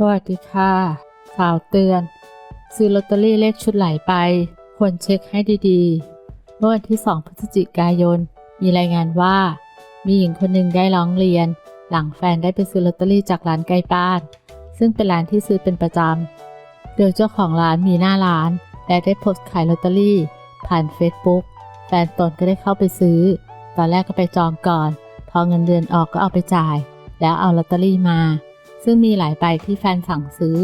สวัสดีค่ะข่าวเตือน ซื้อลอตเตอรี่เลขชุดไหลไป ควรเช็คให้ดีๆ เมื่อวันที่ 2 พฤศจิกายน มีรายงานว่า มีหญิงคนหนึ่งได้ร้องเรียน หลังแฟนได้ไปซื้อลอตเตอรี่จากร้านใกล้บ้าน ซึ่งเป็นร้านที่ซื้อเป็นประจำ โดยเจ้าของร้านมีหน้าร้าน และได้โพสต์ขายลอตเตอรี่ ผ่าน Facebook แฟนตนก็ได้เข้าไปซื้อ ตอนแรกก็ไปจองก่อน พอเงินเดือนออกก็เอาไปจ่าย แล้วเอาลอตเตอรี่มา ซึ่งมีหลายใบที่แฟนสั่งซื้อ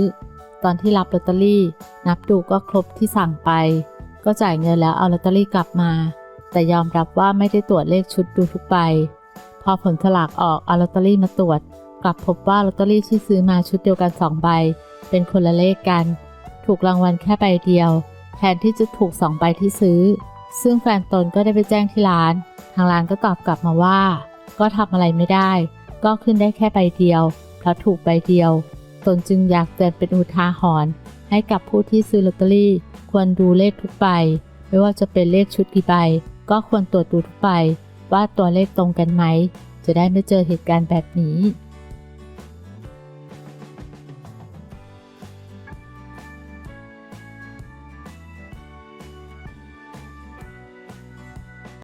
ตอนที่รับลอตเตอรี่ นับดูก็ครบที่สั่งไป ก็จ่ายเงินแล้วเอาลอตเตอรี่กลับมา แต่ยอมรับว่าไม่ได้ตรวจเลขชุดดูทุกใบ พอผลสลากออกเอาลอตเตอรี่มาตรวจ กลับพบว่าลอตเตอรี่ที่ซื้อมาชุดเดียวกันสองใบ เป็นคนละเลขกัน ถูกรางวัลแค่ใบเดียว แทนที่จะถูกสองใบที่ซื้อ ซึ่งแฟนตนก็ได้ไปแจ้งที่ร้าน ทางร้านก็ตอบกลับมาว่า ก็ทำอะไรไม่ได้ ก็ขึ้นได้แค่ใบเดียว เพราะถูกใบเดียว ตนจึงอยากเตือนเป็นอุทาหรณ์ให้กับผู้ที่ซื้อลอตเตอรี่ ควรดูเลขทุกใบ ไม่ว่าจะเป็นเลขชุดกี่ใบ ก็ควรตรวจดูทุกใบ ว่าตัวเลขตรงกันไหม จะได้ไม่เจอเหตุการณ์แบบนี้